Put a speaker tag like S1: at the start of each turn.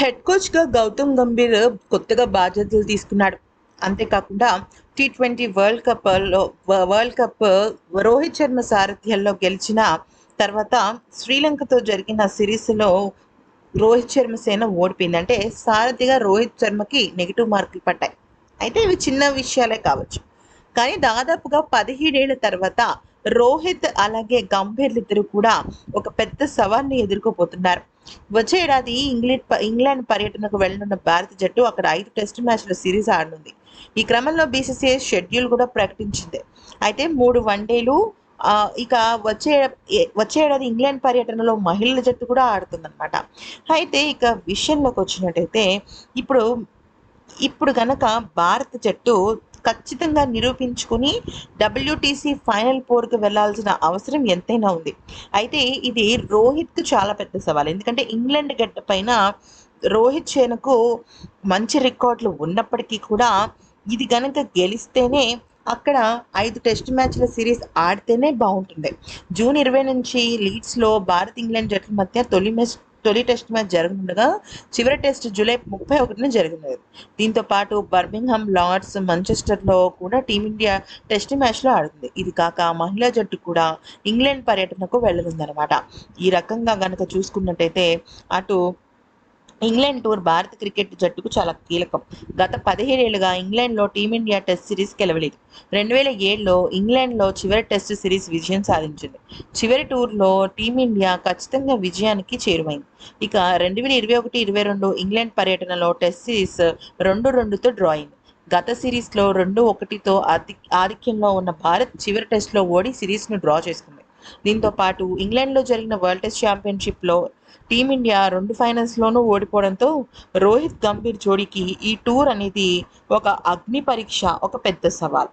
S1: Head కోచ్గా గౌతమ్ గంభీర్ కొత్తగా బాధ్యతలు తీసుకున్నాడు. అంతేకాకుండా టీ ట్వంటీ వరల్డ్ కప్లో వరల్డ్ కప్ రోహిత్ శర్మ సారథ్యంలో గెలిచిన తర్వాత శ్రీలంకతో జరిగిన సిరీస్లో రోహిత్ శర్మ సేన ఓడిపోయింది. అంటే సారథిగా రోహిత్ శర్మకి నెగిటివ్ మార్కులు పడ్డాయి. అయితే ఇవి చిన్న విషయాలే కావచ్చు. కానీ దాదాపుగా పదిహేడేళ్ళ తర్వాత రోహిత్ అలాగే గంభీర్లు ఇద్దరు కూడా ఒక పెద్ద సవాల్ని ఎదుర్కోబోతున్నారు. వచ్చే ఏడాది ఇంగ్లీడ్ ఇంగ్లాండ్ పర్యటనకు వెళ్ళనున్న భారత జట్టు అక్కడ ఐదు టెస్ట్ మ్యాచ్ల సిరీస్ ఆడనుంది. ఈ క్రమంలో బీసీసీఐ షెడ్యూల్ కూడా ప్రకటించింది. అయితే మూడు వన్డేలు ఇక వచ్చే వచ్చే ఏడాది ఇంగ్లాండ్ పర్యటనలో మహిళల జట్టు కూడా ఆడుతుందన్నమాట. అయితే ఇక విషయంలోకి వచ్చినట్టయితే ఇప్పుడు ఇప్పుడు కనుక భారత జట్టు ఖచ్చితంగా నిరూపించుకుని డబ్ల్యూటీసీ ఫైనల్ ఫోర్కు వెళ్ళాల్సిన అవసరం ఎంతైనా ఉంది. అయితే ఇది రోహిత్కు చాలా పెద్ద సవాల్. ఎందుకంటే ఇంగ్లాండ్ గడ్డ పైన రోహిత్ సేనకు మంచి రికార్డులు ఉన్నప్పటికీ కూడా ఇది గనక గెలిస్తేనే అక్కడ ఐదు టెస్ట్ మ్యాచ్ల సిరీస్ ఆడితేనే బాగుంటుంది. జూన్ ఇరవై నుంచి లీడ్స్లో భారత్ ఇంగ్లాండ్ జట్ల మధ్య తొలి మ్యాచ్ తొలి టెస్ట్ మ్యాచ్ జరగనుండగా చివరి టెస్ట్ జూలై ముప్పై ఒకటిన జరిగినది. దీంతో పాటు బర్మింగ్హామ్ లార్డ్స్ మంచెస్టర్లో కూడా టీమిండియా టెస్ట్ మ్యాచ్లో ఆడుతుంది. ఇది కాక మహిళా జట్టు కూడా ఇంగ్లాండ్ పర్యటనకు వెళ్ళనుందనమాట ఈ రకంగా గనక చూసుకున్నట్టయితే అటు ఇంగ్లాండ్ టూర్ భారత క్రికెట్ జట్టుకు చాలా కీలకం. గత పదిహేడేళ్ళుగా ఇంగ్లాండ్లో టీమిండియా టెస్ట్ సిరీస్ గెలవలేదు. రెండు వేల ఏడులో ఇంగ్లాండ్లో చివరి టెస్ట్ సిరీస్ విజయం సాధించింది. చివరి టూర్లో టీమిండియా ఖచ్చితంగా విజయానికి చేరువైంది ఇక రెండు వేల ఇరవై ఒకటి ఇరవై రెండు ఇంగ్లాండ్ పర్యటనలో టెస్ట్ సిరీస్ రెండు రెండుతో డ్రా అయింది. గత సిరీస్లో రెండు ఒకటితో ఆధిక్యంలో ఉన్న భారత్ చివరి టెస్ట్లో ఓడి సిరీస్ను డ్రా చేసుకుంది. దీంతో పాటు ఇంగ్లాండ్లో జరిగిన వరల్డ్ టెస్ట్ ఛాంపియన్షిప్లో టీమిండియా రెండు ఫైనల్స్లోనూ ఓడిపోవడంతో రోహిత్ గంభీర్ జోడీకి ఈ టూర్ అనేది ఒక అగ్ని పరీక్ష ఒక పెద్ద సవాల్.